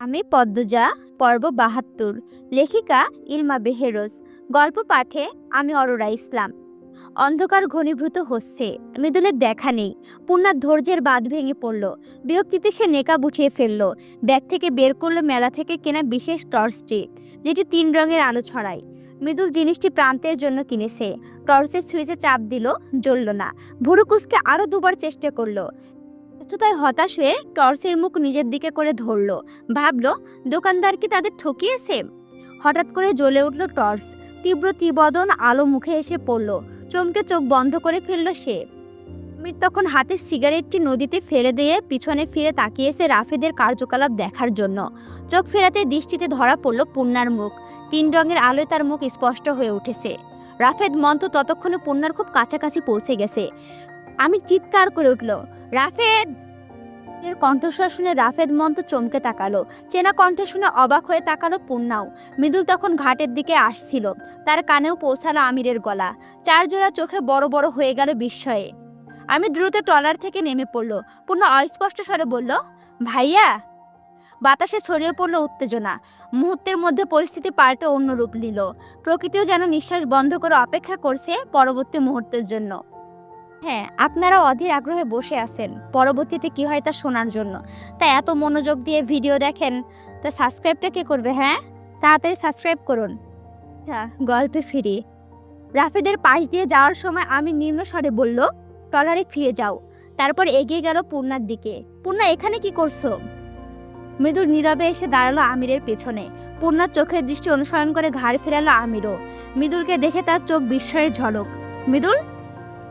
আমি পদ্মজা, পর্ব বাহাত্তর, লেখিকা ইলমা বেহেরোজ, গল্প পাঠে আমি অরোরা ইসলাম। অন্ধকার ঘনীভূত হচ্ছে মৃদুলের দেখা নেই পূর্ণার ধৈর্যের বাঁধ ভেঙে পড়ল, বিরক্তিতে সে নেকাব উঠিয়ে ফেলল, ব্যাগ থেকে বের করল মেলা থেকে কেনা বিশেষ টর্চটি, যেটি তিন রঙের আলো ছড়ায়। মৃদুল জিনিসটি প্রান্তের জন্য কিনেছে, টর্চের সুইচে চাপ দিল, জ্বলল না ভুরুকুসকে আরও দুবার চেষ্টা করল তাই হতাশ হয়ে টর্চের মুখ নিজের দিকে করে ধরলো। ভাবলো, দোকানদার কি তাদের ঠকিয়েছে? হঠাৎ করে জ্বলে উঠল টর্চ। তীব্র তিবদন আলো মুখে এসে পড়ল। চমকে চোখ বন্ধ করে ফেলল সে। অমিত তখন হাতের সিগারেটটি নদীতে ফেলে দিয়ে পিছনে ফিরে তাকিয়েছে রাফেদের কার্যকলাপ দেখার জন্য। চোখ ফেরাতে দৃষ্টিতে ধরা পড়ল পূর্ণার মুখ। তিন রঙের আলোয় তার মুখ স্পষ্ট হয়ে উঠেছে। রাফেদ মন্ত ততক্ষণে পূর্ণার খুব কাছাকাছি পৌঁছে গেছে। আমি চিৎকার করে উঠল, রাফেদ! এর কণ্ঠস্বর শুনে রাফেদ মন্ত চমকে তাকালো। চেনা কণ্ঠ শুনে অবাক হয়ে তাকালো পূর্ণাও। মৃদুল তখন ঘাটের দিকে আসছিল। তার কানেও পৌঁছালো আমিরের গলা। চার জোড়া চোখে বড় বড় হয়ে গেল বিস্ময়ে। আমি দ্রুত ট্রলার থেকে নেমে পড়ল। পূর্ণ অস্পষ্ট স্বরে বলল, ভাইয়া! বাতাসে ছড়িয়ে পড়ল উত্তেজনা। মুহূর্তের মধ্যে পরিস্থিতি পাল্টে অন্য রূপ নিল। প্রকৃতিও যেন নিঃশ্বাস বন্ধ করে অপেক্ষা করছে পরবর্তী মুহূর্তের জন্য। হ্যাঁ আপনারা অধীর আগ্রহে বসে আছেন। পরবর্তীতে কি হয় তা শোনার জন্য। তা এত মনোযোগ দিয়ে ভিডিও দেখেন, তা সাবস্ক্রাইবটা কে করবে হ্যাঁ? তাড়াতাড়ি সাবস্ক্রাইব করুন। আচ্ছা গল্পে ফিরি। রাফিদের পাশ দিয়ে যাওয়ার সময় আমি নিম্ন স্বরে বলল, টলারে ফিরে যাও। তারপর এগিয়ে গেল পূর্ণার দিকে। পূর্ণা, এখানে কি করছ? মৃদুর নীরবে এসে দাঁড়াল আমিরের পেছনে। পূর্ণার চোখের দৃষ্টি অনুসরণ করে ঘাড় ফেরালো আমিরও। মৃদুলকে দেখে তার চোখ বিস্ময়ের ঝলক। মৃদুল?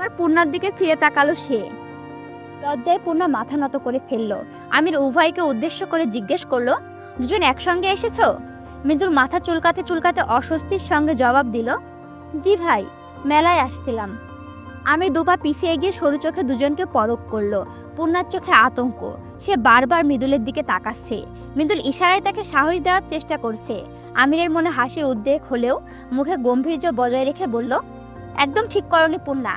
আর পূর্ণার দিকে ফিরে তাকালো সে। লজ্জায় পূর্ণা মাথা নত করে ফেলল। আমির উভয়কে উদ্দেশ্য করে জিজ্ঞেস করল, দুজন একসঙ্গে এসেছ? মৃদুল মাথা চুলকাতে চুলকাতে অস্বস্তির সঙ্গে জবাব দিল, জি ভাই, মেলায় আসছিলাম। আমি দুপা পিছিয়ে গিয়ে সরু চোখে দুজনকে পরক করল। পূর্ণার চোখে আতঙ্ক। সে বারবার মৃদুলের দিকে তাকাচ্ছে। মৃদুল ইশারায় তাকে সাহস দেওয়ার চেষ্টা করছে। আমিরের মনে হাসির উদ্বেগ হলেও মুখে গম্ভীর্য বজায় রেখে বলল, একদম ঠিক করনি পূর্ণা।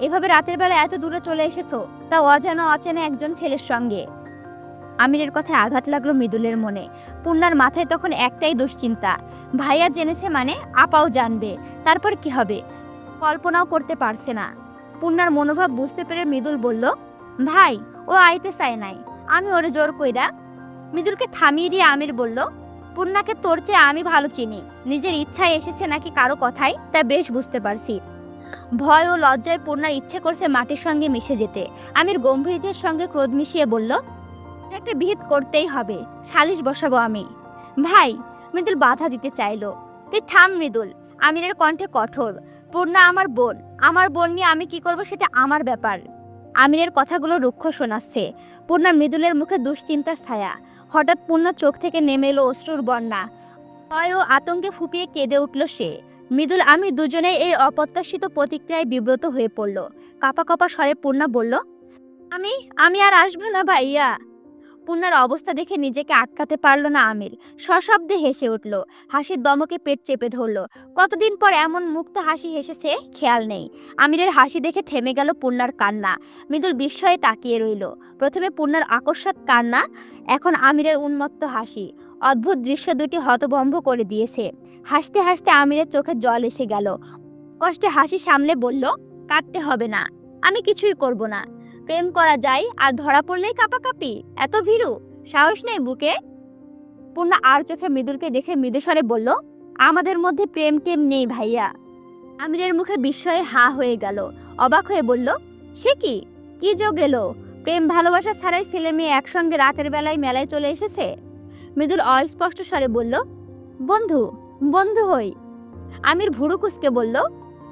এভাবে রাতের বেলা এত দূরে চলে এসেছ, তা অজানা অচেনা একজন ছেলের সঙ্গে। আমিরের কথায় আঘাত লাগল মৃদুলের মনে। পূর্ণার মাথায় তখন একটাই দুশ্চিন্তা। ভাইয়া জেনেছে মানে আপাও জানবে। তারপর কি হবে? কল্পনাও করতে পারছে না। পূর্ণার মনোভাব বুঝতে পেরে মৃদুল বলল, ভাই, ও আইতে চায় নাই। আমি ওরে জোর কইরা মৃদুলকে থামিয়ে দিয়ে আমির বলল পূর্ণাকে তোর চেয়ে আমি ভালো চিনি। নিজের ইচ্ছায় এসেছে নাকি কারও কথাই তা বেশ বুঝতে পারছি। ভয় ও লজ্জায় পূর্ণার ইচ্ছে করছে মাটির সঙ্গে মিশে যেতে। আমির গম্ভীর্যের সঙ্গে ক্রোধ মিশিয়ে বলল, একটা বিহিত করতেই হবে, সালিশ বসাবো আমি। ভাই, মৃদুল বাধা দিতে চাইলো। তুই থাম মৃদুল, আমিরের কণ্ঠে কঠোর। পূর্ণা আমার বোন আমার বোন নিয়ে আমি কি করব সেটা আমার ব্যাপার। আমিরের কথাগুলো রুক্ষ শোনাচ্ছে। পূর্ণা মৃদুলের মুখে দুশ্চিন্তা ছায়া। হঠাৎ পূর্ণ চোখ থেকে নেমে এলো অশ্রুর বন্যা। ভয় ও আতঙ্কে ফুপিয়ে কেঁদে উঠল সে। মৃদুল আমি দুজনে এই অপ্রত্যাশিত প্রতিক্রিয়ায় বিব্রত হয়ে পড়ল। কাপা কাপা স্বরে পূর্ণা বলল, আমি আমি আর আসব না ভাইয়া। পূর্ণার অবস্থা দেখে নিজেকে আটকাতে পারল না আমির। সশব্দে হেসে উঠল। হাসির দমকে পেট চেপে ধরল। কতদিন পর এমন মুক্ত হাসি হেসেছে, খেয়াল নেই। আমিরের হাসি দেখে থেমে গেল পূর্ণার কান্না। মৃদুল বিস্ময়ে তাকিয়ে রইল। প্রথমে পূর্ণার আকস্মাত কান্না, এখন আমিরের উন্মত্ত হাসি। অদ্ভুত দৃশ্য দুটি হতভম্ব করে দিয়েছে। হাসতে হাসতে আমিরের চোখে জল এসে গেল। কষ্টে হাসি সামলে বলল কাটতে হবে না, আমি কিছুই করব না। প্রেম করা যায়, আর ধরা পড়লেই কাপাকাপি। এত ভীরু, সাহস নেই বুকে? পূর্ণা আর চোখে মৃদুলকে দেখে মৃদুস্বরে বলল, আমাদের মধ্যে প্রেম টেম নেই ভাইয়া। আমিরের মুখে বিস্ময়ে হা হয়ে গেল। অবাক হয়ে বলল, সে কি? কি যোগ এলো? প্রেম ভালোবাসা ছাড়াই ছেলে মেয়ে একসঙ্গে রাতের বেলায় মেলায় চলে এসেছে? মৃদুল অস্পষ্ট স্বরে বলল, বন্ধু বন্ধু হই। আমির ভুরু কুসকে বলল,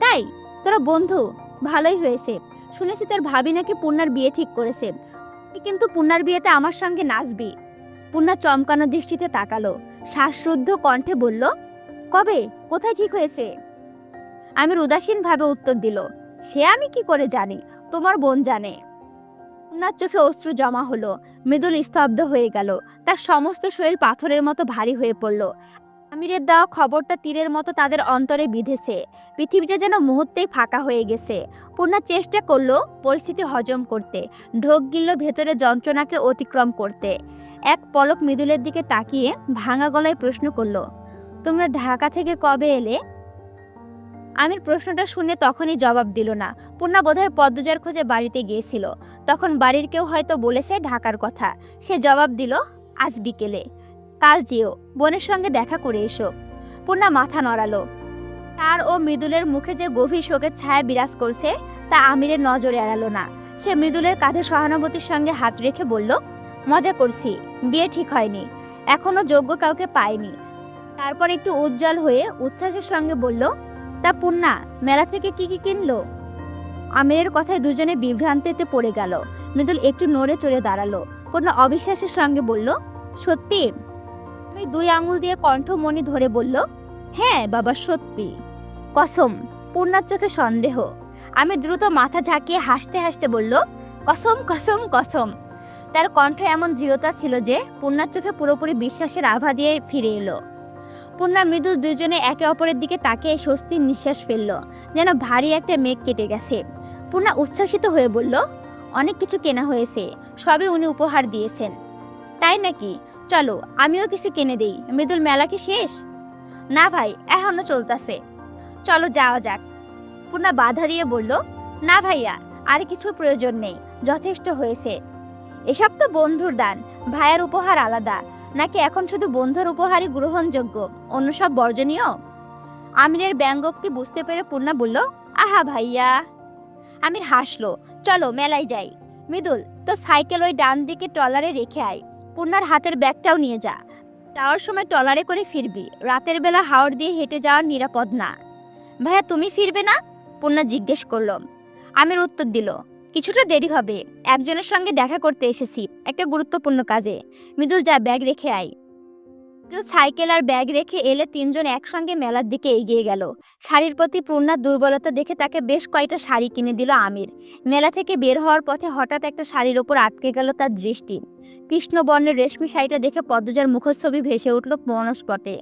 তাই? তোরা বন্ধু? ভালোই হয়েছে। শুনেছি তার ভাবি নাকি পূর্ণার বিয়ে ঠিক করেছে। কিন্তু পূর্ণার বিয়েতে আমার সঙ্গে নাচবি। পূর্ণা চমকানো দৃষ্টিতে তাকালো, শ্বাসরুদ্ধ কণ্ঠে বলল, কবে? কোথায় ঠিক হয়েছে? আমির উদাসীনভাবে উত্তর দিল, সে আমি কি করে জানি? তোমার বোন জানে। পূর্ণার চোখে অশ্রু জমা হলো, মৃদুল স্তব্ধ হয়ে গেল, তার সমস্ত শরীর পাথরের মতো ভারী হয়ে পড়ল। আমিরের দেওয়া খবরটা তীরের মতো তাদের অন্তরে বিঁধেছে, পৃথিবীটা যেন মুহূর্তেই ফাঁকা হয়ে গেছে। পূর্ণা চেষ্টা করল পরিস্থিতি হজম করতে, ঢোক গিলল ভেতরে যন্ত্রণাকে অতিক্রম করতে। এক পলক মৃদুলের দিকে তাকিয়ে ভাঙা গলায় প্রশ্ন করল, তোমরা ঢাকা থেকে কবে এলে? আমির প্রশ্নটা শুনে তখনই জবাব দিল না। পূর্ণা বোধহয় পদ্মজার খোঁজে বাড়িতে গিয়েছিল। তখন বাড়ির কেউ হয়তো বলেছে ঢাকার কথা। সে জবাব দিল, আজ বিকেলে। কাল যেও। বোনের সঙ্গে দেখা করে এসো। পূর্ণা মাথা নড়ালো। তার ও মৃদুলের মুখে যে গভীর শোকের ছায়া বিরাজ করছে, তা আমিরের নজরে এড়ালো না। সে মৃদুলের কাঁধে সহানুভূতির সঙ্গে হাত রেখে বলল, মজা করছি। বিয়ে ঠিক হয়নি। এখনও যোগ্য কাউকে পায়নি তারপর একটু উজ্জ্বল হয়ে উচ্ছ্বাসের সঙ্গে বলল তা পূর্ণা মেলা থেকে কি কি কিনলো? আমিরের কথায় দুজনে বিভ্রান্তিতে পড়ে গেল। মৃদুল একটু নড়ে চড়ে দাঁড়াল। পূর্ণা অবিশ্বাসের সঙ্গে বলল, সত্যি? আমি দুই আঙুল দিয়ে কণ্ঠমণি ধরে বলল হ্যাঁ বাবা, সত্যি। কসম? পূর্ণার চোখে সন্দেহ। আমি দ্রুত মাথা ঝাঁকিয়ে হাসতে হাসতে বলল, কসম কসম কসম। তার কণ্ঠ এমন দৃঢ়তা ছিল যে পূর্ণার চোখে পুরোপুরি বিশ্বাসের আভা দিয়ে ফিরে এলো। পূর্ণা মৃদু দুজনে একে অপরের দিকে তাকিয়ে স্বস্তির নিঃশ্বাস ফেলল, যেন ভারী একটা মেঘ কেটে গেছে। পূর্ণা উচ্ছ্বাসিত হয়ে বলল, অনেক কিছু কেনা হয়েছে, সবই উনি উপহার দিয়েছেন। তাই নাকি? চলো, আমিও কিছু কিনে দেই, মৃদুল মেলা কি শেষ? না ভাই, এখনও চলতেছে। চলো যাওয়া যাক। পূর্ণা বাধা দিয়ে বলল, না ভাইয়া, আর কিছুর প্রয়োজন নেই, যথেষ্ট হয়েছে। এসব তো বন্ধুর দান, ভাইয়ের উপহার আলাদা নাকি এখন শুধু বন্ধুর উপহারই গ্রহণযোগ্য? অন্য সব বর্জনীয়? আমিরের ব্যঙ্গোক্তি বুঝতে পেরে পূর্ণা বলল, আহা ভাইয়া। আমির হাসলো, চলো, মেলায় যাই। মৃদুল তো সাইকেল ওই ডান দিকে ট্রলারে রেখে আয়। পূর্ণার হাতের ব্যাগটাও নিয়ে যা। যাওয়ার সময় ট্রলারে করে ফিরবি। রাতের বেলা হাওড় দিয়ে হেঁটে যাওয়ার নিরাপদ না। ভাইয়া, তুমি ফিরবে না? পূর্ণা জিজ্ঞেস করল। আমির উত্তর দিল কিছুটা দেরি হবে। একজনের সঙ্গে দেখা করতে এসেছি, একটা গুরুত্বপূর্ণ কাজে। মৃদুল যা ব্যাগ রেখে আয়। সাইকেল আর ব্যাগ রেখে এলে তিনজন একসঙ্গে মেলার দিকে এগিয়ে গেল। শাড়ির প্রতি পূর্ণার দুর্বলতা দেখে তাকে বেশ কয়েকটা শাড়ি কিনে দিল আমির। মেলা থেকে বের হওয়ার পথে হঠাৎ একটা শাড়ির ওপর আটকে গেল তার দৃষ্টি। কৃষ্ণবর্ণের রেশমি শাড়িটা দেখে পদ্মজার মুখচ্ছবি ভেসে উঠল মনস্পটে।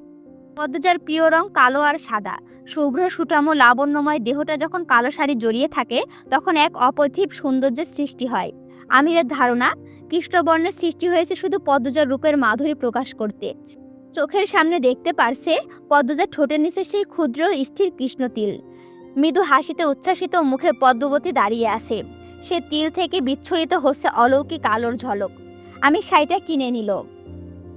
পদ্মজার প্রিয় রং কালো আর সাদা। শুভ্র সুটামো লাবণ্যময় দেহটা যখন কালো শাড়ি জড়িয়ে থাকে, তখন এক অপথিপ সৌন্দর্যের সৃষ্টি হয়। আমিরের ধারণা কৃষ্ণবর্ণের সৃষ্টি হয়েছে শুধু পদ্মজার রূপের মাধুরী প্রকাশ করতে। চোখের সামনে দেখতে পারছে, পদ্মজার ঠোঁটের নিচে সেই ক্ষুদ্র, স্থির কৃষ্ণতিল। মৃদু হাসিতে উচ্ছ্বাসিত মুখে পদ্মবতী দাঁড়িয়ে আছে। সে তিল থেকে বিচ্ছুরিত হচ্ছে অলৌকিক আলোর ঝলক। আমি শাড়িটা কিনে নিল।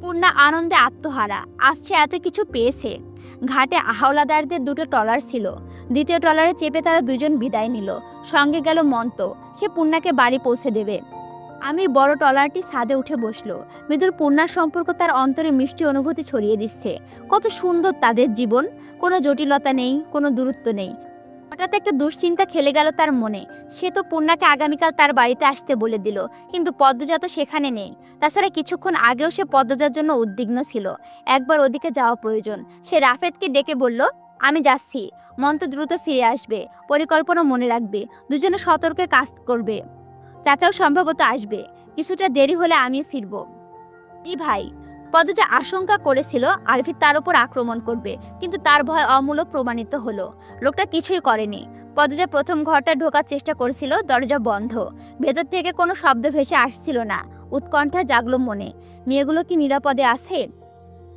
পূর্ণা আনন্দে আত্মহারা। আসছে এত কিছু পেয়েছে। ঘাটে আহলাদারদের দুটো ট্রলার ছিল। দ্বিতীয় ট্রলারে চেপে তারা দুজন বিদায় নিল। সঙ্গে গেল মন্ত সে পূর্ণাকে বাড়ি পৌঁছে দেবে। আমির বড় ট্রলারটি ছাদে উঠে বসল। মৃদুর পূর্ণার সম্পর্ক তার অন্তরে মিষ্টি অনুভূতি ছড়িয়ে দিচ্ছে। কত সুন্দর তাদের জীবন। কোনো জটিলতা নেই, কোনো দূরত্ব নেই। হঠাৎ একটা দুশ্চিন্তা খেলে গেল তার মনে। সে তো পূর্ণাকে আগামীকাল তার বাড়িতে আসতে বলে দিল, কিন্তু পদ্মজা তো সেখানে নেই। তাছাড়া কিছুক্ষণ আগেও সে পদ্মজার জন্য উদ্বিগ্ন ছিল। একবার ওদিকে যাওয়া প্রয়োজন। সে রাফেদকে ডেকে বলল, আমি যাচ্ছি। মন তো দ্রুত ফিরে আসবে। পরিকল্পনা মনে রাখবে। দুজনে সতর্কে কাজ করবে। চাচাও সম্ভবত আসবে। কিছুটা দেরি হলে আমি ফিরব। ই ভাই? পদ্মজা আশঙ্কা করেছিল আরভিদ তার উপর আক্রমণ করবে। কিন্তু তার ভয় অমূলক প্রমাণিত হলো। লোকটা কিছুই করেনি। পদ্মজা প্রথম ঘরটা ঢোকার চেষ্টা করেছিল, দরজা বন্ধ। ভেতর থেকে কোনো শব্দ ভেসে আসছিল না। উৎকণ্ঠা জাগলো মনে। মেয়েগুলো কি নিরাপদে আছে?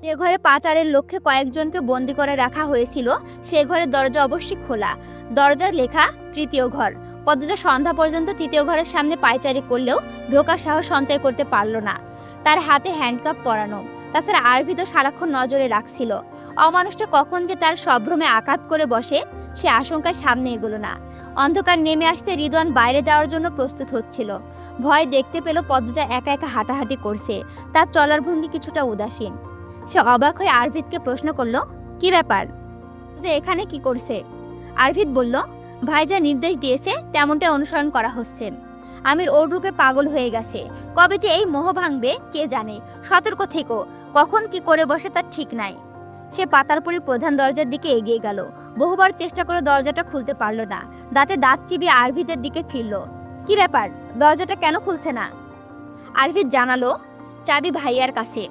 যে ঘরে পাচারের লক্ষ্যে কয়েকজনকে বন্দি করে রাখা হয়েছিল সেই ঘরের দরজা অবশ্যই খোলা। দরজার লেখা, তৃতীয় ঘর। পদ্মজা সন্ধ্যা পর্যন্ত তৃতীয় ঘরের সামনে পায়চারি করলেও ঢোকার সাহস সঞ্চয় করতে পারল না। তার হাতে হ্যান্ডকাপ পরানো। তাছাড়া আরভি তো সারাক্ষণ নজরে রাখছিল। অমানুষটা কখন যে তার সম্ভ্রমে আঘাত করে বসে, সে আশঙ্কায় সামনে এগোলো না। অন্ধকার নেমে আসতে রিদওয়ান বাইরে যাওয়ার জন্য প্রস্তুত হচ্ছিল। ভয় দেখতে পেল পদ্মজা একা একা হাঁটাহাঁটি করছে। তার চলার ভঙ্গি কিছুটা উদাসীন। সে অবাক হয়ে আরভিদকে প্রশ্ন করল, কি ব্যাপার? যে এখানে কি করছে? আরভিদ বলল, ভাই যা নির্দেশ দিয়েছে তেমনটা অনুসরণ করা হচ্ছে। আমির ওর রূপে পাগল হয়ে গেছে। কবে যে এই মোহ ভাঙবে, কে জানে? সতর্ক থেকো। কখন কি করে বসে তার ঠিক নাই। সে পাতালপুরীর প্রধান দরজার দিকে এগিয়ে গেল। বহুবার চেষ্টা করে দরজাটা খুলতে পারল না। দাঁতে দাঁত চিবিয়ে আরভিদের দিকে ফিরল। কি ব্যাপার? দরজাটা কেন খুলছে না? আরভিদ জানালো, চাবি ভাইয়ার কাছে।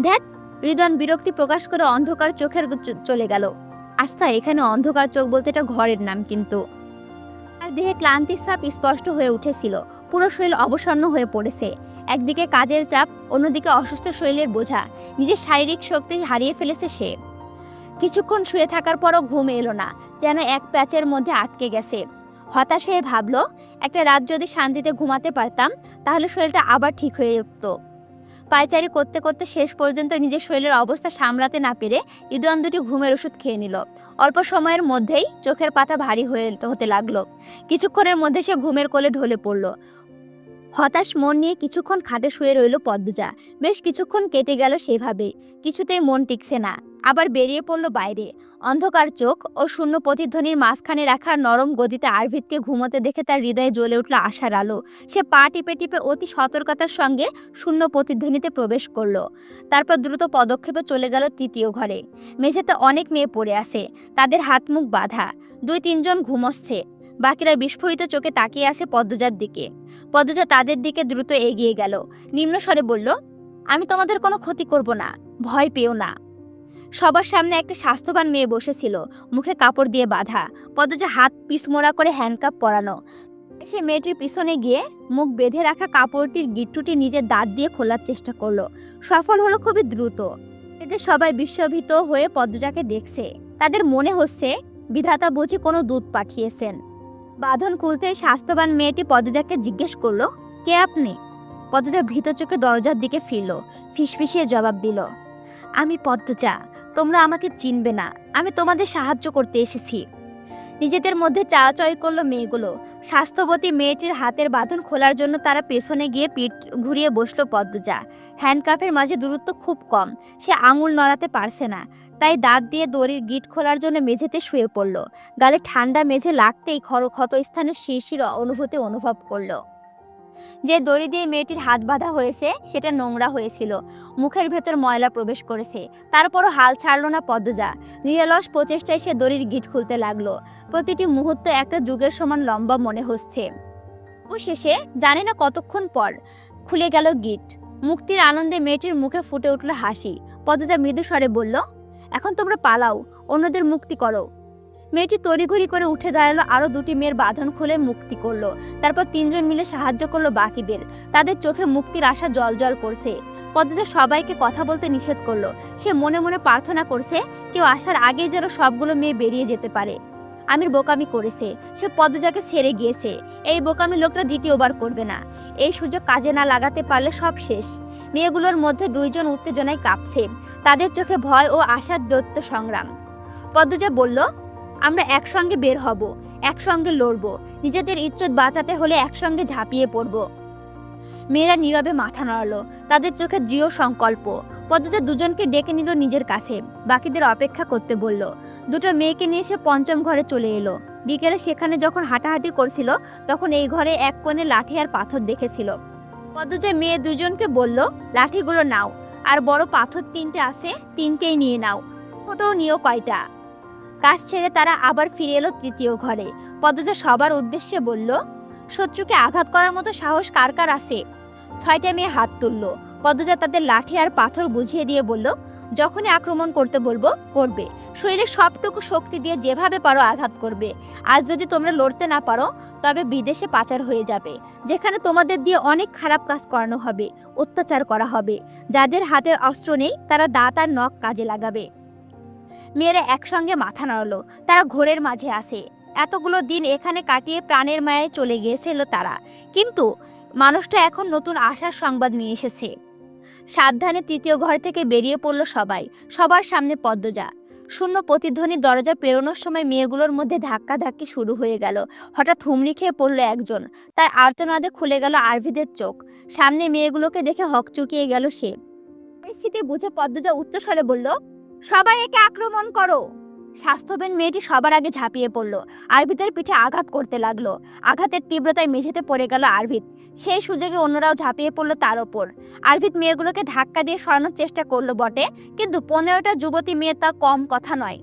দেখ হৃদন বিরক্তি প্রকাশ করে অন্ধকার চোখের চলে গেল। আস্থা এখানে অন্ধকার চোখ বলতে এটা ঘরের নাম কিন্তু। তার দেহে ক্লান্তির ছাপ স্পষ্ট হয়ে উঠেছিল। পুরো শরীর অবসন্ন হয়ে পড়েছে। একদিকে কাজের চাপ, অন্যদিকে অসুস্থ শরীরের বোঝা। নিজের শারীরিক শক্তি হারিয়ে ফেলেছে সে। কিছুক্ষণ শুয়ে থাকার পরও ঘুম এলো না, যেন এক প্যাচের মধ্যে আটকে গেছে। হতাশ হয়ে ভাবলো, একটা রাত যদি শান্তিতে ঘুমাতে পারতাম, তাহলে শরীরটা আবার ঠিক হয়ে উঠত। পায়চারি করতে করতে শেষ পর্যন্ত নিজের শরীরের অবস্থা সামলাতে না পেরে ইদুয়ান দুটি ঘুমের ওষুধ খেয়ে নিল। অল্প সময়ের মধ্যেই চোখের পাতা ভারী হয়ে হতে লাগল। কিছুক্ষণের মধ্যে সে ঘুমের কোলে ঢলে পড়ল। হতাশ মন নিয়ে কিছুক্ষণ খাটে শুয়ে রইল পদ্মজা। বেশ কিছুক্ষণ কেটে গেল সেভাবে। কিছুতেই মন টিকছে না। আবার বেরিয়ে পড়ল বাইরে। অন্ধকার চোখ ও শূন্য প্রতিধ্বনির মাঝখানে রাখা নরম গদিতে আরভিদকে ঘুমোতে দেখে তার হৃদয়ে জ্বলে উঠল আশার আলো। সে পা টিপে টিপে অতি সতর্কতার সঙ্গে শূন্য প্রতিধ্বনিতে প্রবেশ করল। তারপর দ্রুত পদক্ষেপে চলে গেল তৃতীয় ঘরে। মেঝেতে অনেক মেয়ে পড়ে আছে। তাদের হাত মুখ বাঁধা। দুই তিনজন ঘুমোচ্ছে। বাকিরা বিস্ফোরিত চোখে তাকিয়ে আছে পদ্মজার দিকে। পদ্মজা তাদের দিকে দ্রুত এগিয়ে গেল। নিম্নস্বরে বলল, আমি তোমাদের কোনো ক্ষতি করব না। ভয় পেও না। সবার সামনে একটা স্বাস্থ্যবান মেয়ে বসেছিল, মুখে কাপড় দিয়ে বাঁধা। পদ্মজা হাত পিসমোড়া করে হ্যান্ডকাপ পরানো। সে মেয়েটির পিছনে গিয়ে মুখ বেঁধে রাখা কাপড়টির গিট্টুটি নিজের দাঁত দিয়ে খোলার চেষ্টা করল। সফল হলো খুবই দ্রুত। এদের সবাই বিস্মিত হয়ে পদ্মজাকে দেখছে। তাদের মনে হচ্ছে বিধাতা বুঝি কোনো দুধ পাঠিয়েছেন। বাঁধন খুলতে স্বাস্থ্যবান মেয়েটি পদ্মজাকে জিজ্ঞেস করল, কে আপনি? পদ্মজা ভীত চোখে দরজার দিকে ফিরল, ফিসফিসিয়ে জবাব দিল, আমি পদ্মজা। তোমরা আমাকে চিনবে না। আমি তোমাদের সাহায্য করতে এসেছি। নিজেদের মধ্যে চাওয়াচয় করল মেয়েগুলো। স্বাস্থ্যবতী মেয়েটির হাতের বাঁধন খোলার জন্য তারা পেছনে গিয়ে পিঠ ঘুরিয়ে বসল পদ্মজা। হ্যান্ডকাফের মাঝে দূরত্ব খুব কম। সে আঙুল নড়াতে পারছে না। তাই দাঁত দিয়ে দড়ির গিট খোলার জন্য মেঝেতে শুয়ে পড়ল। গালে ঠান্ডা মেঝে লাগতেই ক্ষত স্থানে শিরশির অনুভূতি অনুভব করল। যে দড়ি দিয়ে মেয়েটির হাত বাঁধা হয়েছে, সেটা নোংরা হয়েছিল। মুখের ভেতর ময়লা প্রবেশ করেছে। তারপরও হাল ছাড়লো না পদ্মজা। নিরলস প্রচেষ্টায় সে দড়ির গিট খুলতে লাগল। প্রতিটি মুহূর্ত একটা যুগের সমান লম্বা মনে হচ্ছে। ও শেষে জানে না কতক্ষণ পর, খুলে গেল গিট। মুক্তির আনন্দে মেয়েটির মুখে ফুটে উঠল হাসি। পদ্মজা মৃদু স্বরে বলল, এখন তোমরা পালাও, অন্যদের মুক্তি করো। মেয়েটি তড়িঘড়ি করে উঠে দাঁড়াল আরও দুটি মেয়ের বাঁধন খুলে মুক্তি করল। তারপর তিনজন মিলে সাহায্য করল বাকিদের। তাদের চোখে মুক্তির আশা জল জল করছে। পদ্মজা সবাইকে কথা বলতে নিষেধ করল। সে মনে মনে প্রার্থনা করছে, কেউ আসার আগেই যেন সবগুলো মেয়ে বেরিয়ে যেতে পারে। আমির বোকামি করেছে। সে পদ্মজাকে ছেড়ে গিয়েছে। এই বোকামি লোকটা দ্বিতীয়বার করবে না। এই সুযোগ কাজে না লাগাতে পারলে সব শেষ। মেয়েগুলোর মধ্যে দুইজন উত্তেজনায় কাঁপছে। তাদের চোখে ভয় ও আশার দৈত্য সংগ্রাম। পদ্মজা বলল আমরা একসঙ্গে বের হব, একসঙ্গে লড়ব। নিজেদের ইজ্জত বাঁচাতে হলে একসঙ্গে ঝাঁপিয়ে পড়ব। মেয়েরা নীরবে মাথা নাড়ালো। তাদের চোখে দৃঢ় সংকল্প। পদ্মজা দুজনকে ডেকে নিল নিজের কাছে। বাকিদের অপেক্ষা করতে বলল। দুটো মেয়েকে নিয়ে সে পঞ্চম ঘরে চলে এলো। বিকেলে সেখানে যখন হাঁটাহাঁটি করছিল, তখন এই ঘরে এক কোণে লাঠি আর পাথর দেখেছিল। পদ্মজা মেয়ে দুজনকে বলল, লাঠিগুলো নাও। আর বড় পাথর তিনটে আছে, তিনটেই নিয়ে নাও। ছোটও নিও কয়টা। কাজ ছেড়ে তারা আবার ফিরে এলো তৃতীয় ঘরে। পদ্মজা সবার উদ্দেশ্যে বলল, শত্রুকে আঘাত করার মতো সাহস কার কার আছে? ছয়টা মেয়ে হাত তুলল। পদ্মজা তাদের লাঠি আর পাথর বুঝিয়ে দিয়ে বলল, যখনই আক্রমণ করতে বলব, করবে। শরীরের সবটুকু শক্তি দিয়ে যেভাবে পারো আঘাত করবে। আজ যদি তোমরা লড়তে না পারো, তবে বিদেশে পাচার হয়ে যাবে। যেখানে তোমাদের দিয়ে অনেক খারাপ কাজ করানো হবে, অত্যাচার করা হবে। যাদের হাতে অস্ত্র নেই, তারা দাঁত আর নখ কাজে লাগাবে। মেয়েরা একসঙ্গে মাথা নাড়ালো। তারা ঘোরের মাঝে আসে। এতগুলো দিন এখানে কাটিয়ে প্রাণের মায়ায় চলে গিয়েছিল তারা। কিন্তু মানুষটা এখন নতুন আশার সংবাদ নিয়ে এসেছে। সাবধানে তৃতীয় ঘর থেকে বেরিয়ে পড়ল সবাই। সবার সামনে পদ্মজা। শূন্য প্রতিধ্বনি দরজা পেরোনোর সময় মেয়েগুলোর মধ্যে ধাক্কা ধাক্কি শুরু হয়ে গেল। হঠাৎ হুমড়ি খেয়ে পড়ল একজন। তার আর্তনাদে খুলে গেল আরভিদের চোখ। সামনে মেয়েগুলোকে দেখে হকচুকিয়ে গেল সে। পরিস্থিতি বুঝে পদ্মজা উচ্চস্বরে বলল সবাই একে আক্রমণ করো। স্বাস্থ্যবান মেয়েটি সবার আগে ঝাঁপিয়ে পড়ল। আরভিতের পিঠে আঘাত করতে লাগল। আঘাতের তীব্রতায় মেঝেতে পড়ে গেল আরভিত সেই সুযোগে অন্যরাও ঝাঁপিয়ে পড়ল তার ওপর। আরভিত মেয়েগুলোকে ধাক্কা দিয়ে সরানোর চেষ্টা করল বটে, কিন্তু পনেরোটা যুবতী মেয়ে তা কম কথা নয়।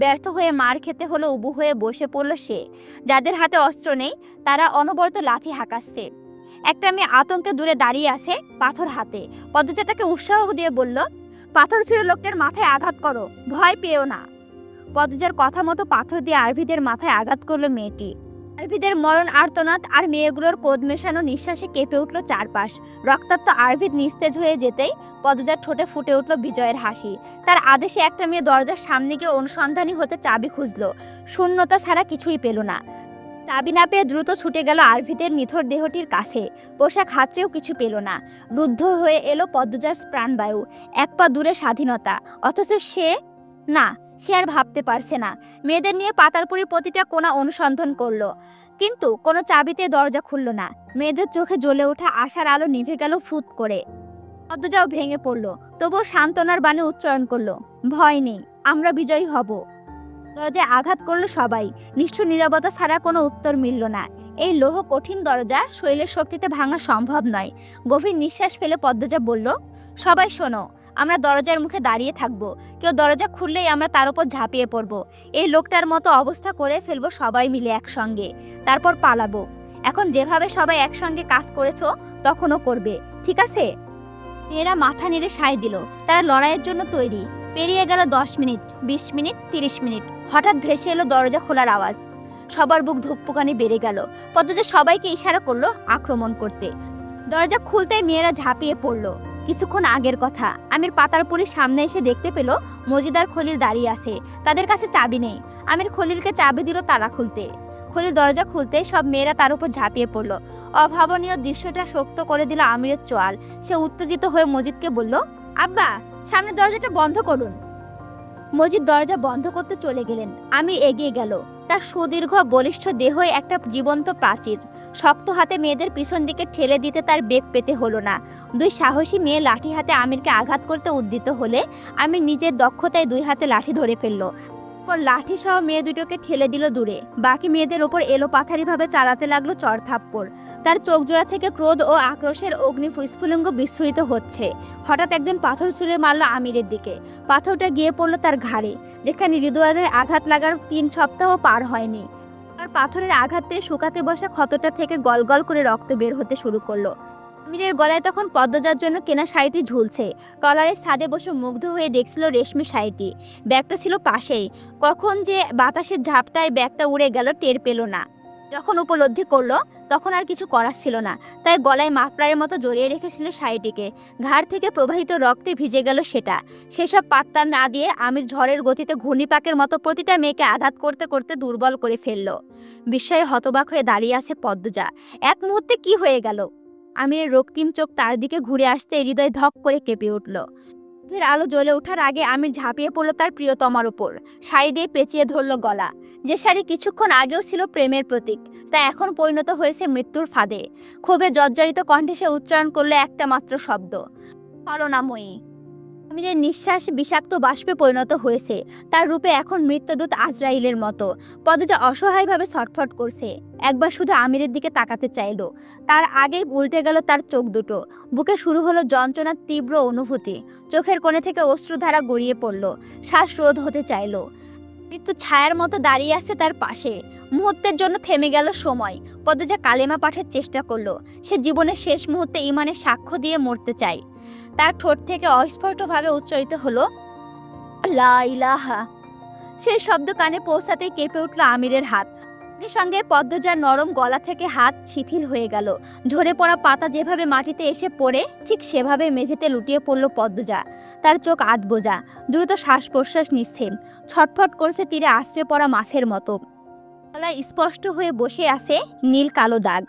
ব্যর্থ হয়ে মার খেতে হলো উবু হয়ে বসে পড়ল সে। যাদের হাতে অস্ত্র নেই, তারা অনবরত লাথি হাঁকাচ্ছে। একটা মেয়ে আতঙ্কে দূরে দাঁড়িয়ে আছে পাথর হাতে। পদ্মজাটাকে উৎসাহ দিয়ে বলল পাথর ছিল লোকের মাথায় আঘাত করো। ভয় পেও না। পদ্মজার কথা মতো পাথর দিয়ে আরভিদের মাথায় আঘাত করল মেয়েটি। আরভিদের মরণ আর্তনাদ আর মেয়েগুলোর কোদ মেশানো নিঃশ্বাসে কেঁপে উঠল চারপাশ। রক্তাক্ত আরভিদ নিস্তেজ হয়ে যেতেই পদজার ঠোঁটে ফুটে উঠল বিজয়ের হাসি। তার আদেশে একটা মেয়ে দরজার সামনে গিয়ে অনুসন্ধানী হতে চাবি খুঁজলো। শূন্যতা ছাড়া কিছুই পেল না। চাবি না পেয়ে দ্রুত ছুটে গেল আরভিদের নিথর দেহটির কাছে। পোশাক হাতড়েও কিছু পেল না। রুদ্ধ হয়ে এলো পদ্মজার প্রাণবায়ু। এক পা দূরে স্বাধীনতা। অথচ সে না, সে আর ভাবতে পারছে না। মেয়েদের নিয়ে পাতালপুরির প্রতিটা কোনা অনুসন্ধান করল। কিন্তু কোনো চাবিতে দরজা খুলল না। মেয়েদের চোখে জ্বলে ওঠা আশার আলো নিভে গেল ফুত করে। পদ্মজাও ভেঙে পড়ল। তবুও সান্ত্বনার বাণী উচ্চারণ করল, ভয় নেই, আমরা বিজয়ী হব। দরজায় আঘাত করল সবাই। নিষ্ঠুর নিরবতা ছাড়া কোনো উত্তর মিলল না। এই লৌহ কঠিন দরজা শৈলের শক্তিতে ভাঙা সম্ভব নয়। গভীর নিঃশ্বাস ফেলে পদ্মজা বলল, সবাই শোনো, আমরা দরজার মুখে দাঁড়িয়ে থাকব। কেউ দরজা খুললেই আমরা তার উপর ঝাঁপিয়ে পড়ব। এই লোকটার মতো অবস্থা করে ফেলব সবাই মিলে একসঙ্গে। তারপর পালাবো। এখন যেভাবে সবাই একসঙ্গে কাজ করেছ, তখনও করবে। ঠিক আছে? মেয়েরা মাথা নেড়ে সায় দিল। তারা লড়াইয়ের জন্য তৈরি। পেরিয়ে গেল দশ মিনিট, বিশ মিনিট, তিরিশ মিনিট। হঠাৎ ভেসে এলো দরজা খোলার আওয়াজ। সবার বুক ধুকপুকানি বেড়ে গেল। পদ্মজা সবাইকে ইশারা করল আক্রমণ করতে। দরজা খুলতেই মেয়েরা ঝাঁপিয়ে পড়ল। কিছুক্ষণ আগের কথা। আমির পাতারপুরের সামনে এসে দেখতে পেল মজিদার খলিল দাঁড়িয়ে আছে। তাদের কাছে চাবি নেই। আমির খলিলকে চাবি দিল তালা খুলতে। খলিল দরজা খুলতে সব মেয়েরা তার উপর ঝাঁপিয়ে পড়ল। অভাবনীয় দৃশ্যটা শক্ত করে দিল আমিরের চোয়াল। সে উত্তেজিত হয়ে মজিদকে বলল, আব্বা সামনে দরজাটা বন্ধ করুন। মজিদ দরজা বন্ধ করতে চলে গেলেন। আমি এগিয়ে গেল। তার সুদীর্ঘ, বলিষ্ঠ দেহই একটা জীবন্ত প্রাচীর। শক্ত হাতে মেয়েদের পিছন দিকে ঠেলে দিতে তার বেগ পেতে হলো না। দুই সাহসী মেয়ে লাঠি হাতে আমিরকে আঘাত করতে উদ্দিত হলে আমি নিজের দক্ষতায় দুই হাতে লাঠি ধরে ফেলল। পর লাঠি সহ মেয়ে দুটোকে ঠেলে দিল দূরে। বাকি মেয়েদের ওপর এলো পাথারিভাবে চালাতে লাগল চড়থাপ্পড় তার চোখ জোড়া থেকে ক্রোধ ও আক্রোশের অগ্নি ফুস্ফুলিঙ্গ বিস্ফোরিত হচ্ছে। হঠাৎ একজন পাথর ছুঁড়ে মারলো আমিরের দিকে। পাথরটা গিয়ে পড়ল তার ঘাড়ে, যেখানে হৃদয়ের আঘাত লাগার তিন সপ্তাহ পার হয়নি। আর পাথরের আঘাত পেয়ে শুকাতে বসা ক্ষতটা থেকে গলগল করে রক্ত বের হতে শুরু করল। আমিরের গলায় তখন পদ্মজার জন্য কেনা শাড়িটি ঝুলছে। কলারের ছাদে বসে মুগ্ধ হয়ে দেখছিল রেশমি শাড়িটি। ব্যাগটা ছিল পাশেই। কখন যে বাতাসের ঝাপটায় ব্যাগটা উড়ে গেল টের পেল না। যখন উপলব্ধি করল, তখন আর কিছু করার ছিল না। তাই গলায় মাফলারের মতো জড়িয়ে রেখেছিল শাড়িটিকে। ঘাড় থেকে প্রবাহিত রক্তে ভিজে গেল সেটা। সেসব পাত্তা না দিয়ে আমির ঝড়ের গতিতে ঘূর্ণিপাকের মতো প্রতিটা মেয়েকে আঘাত করতে করতে দুর্বল করে ফেলল। বিস্ময়ে হতবাক হয়ে দাঁড়িয়ে আছে পদ্মজা। এক মুহূর্তে কি হয়ে গেল? আমিরের রক্তিম চোখ তার দিকে ঘুরে আসতে হৃদয় ধক করে কেঁপে উঠল। ফের আলো জ্বলে ওঠার আগে আমির ঝাঁপিয়ে পড়ল তার প্রিয়তমার উপর। শাড়ি দিয়ে পেঁচিয়ে ধরলো গলা। যে শাড়ি কিছুক্ষণ আগেও ছিল প্রেমের প্রতীক, তা এখন পরিণত হয়েছে মৃত্যুর ফাঁদে। ক্ষোভে জর্জরিত কণ্ঠে সে উচ্চারণ করল একটা মাত্র শব্দ। ফলনাময়ী আমিরের নিঃশ্বাস বিষাক্ত বাষ্পে পরিণত হয়েছে, তার রূপে এখন মৃত্যুদূত আজরাইলের মতো। পদজা অসহায়ভাবে ছটফট করছে, একবার শুধু আমিরের দিকে তাকাতে চাইলো। তার আগেই উল্টে গেল তার চোখ দুটো। বুকে শুরু হলো যন্ত্রণার তীব্র অনুভূতি। চোখের কোণে থেকে অশ্রুধারা গড়িয়ে পড়ল। শ্বাস রোধ হতে চাইলো। মৃত্যু ছায়ার মতো দাঁড়িয়ে আছে তার পাশে। মুহূর্তের জন্য থেমে গেল সময়। পদজা কালেমা পাঠের চেষ্টা করল, সে জীবনের শেষ মুহূর্তে ইমানের সাক্ষ্য দিয়ে মরতে চায়। তার ঠোঁট থেকে অস্ফুটভাবে উচ্চারিত হলো, লা ইলাহা। সেই শব্দ কানে পৌঁছাতেই কেঁপে উঠল আমিরের হাত। সঙ্গে সঙ্গে পদ্মজার নরম গলা থেকে হাত শিথিল হয়ে গেল। ঝরে পড়া পাতা যেভাবে মাটিতে এসে পড়ে, ঠিক সেভাবে মেঝেতে লুটিয়ে পড়ল পদ্মজা। তার চোখ আধ বোঝা দ্রুত শ্বাস প্রশ্বাস নিচ্ছে ছটফট করছে তীরে আশ্রে পড়া মাছের মতো। গলায় স্পষ্ট হয়ে বসে আছে নীল কালো দাগ।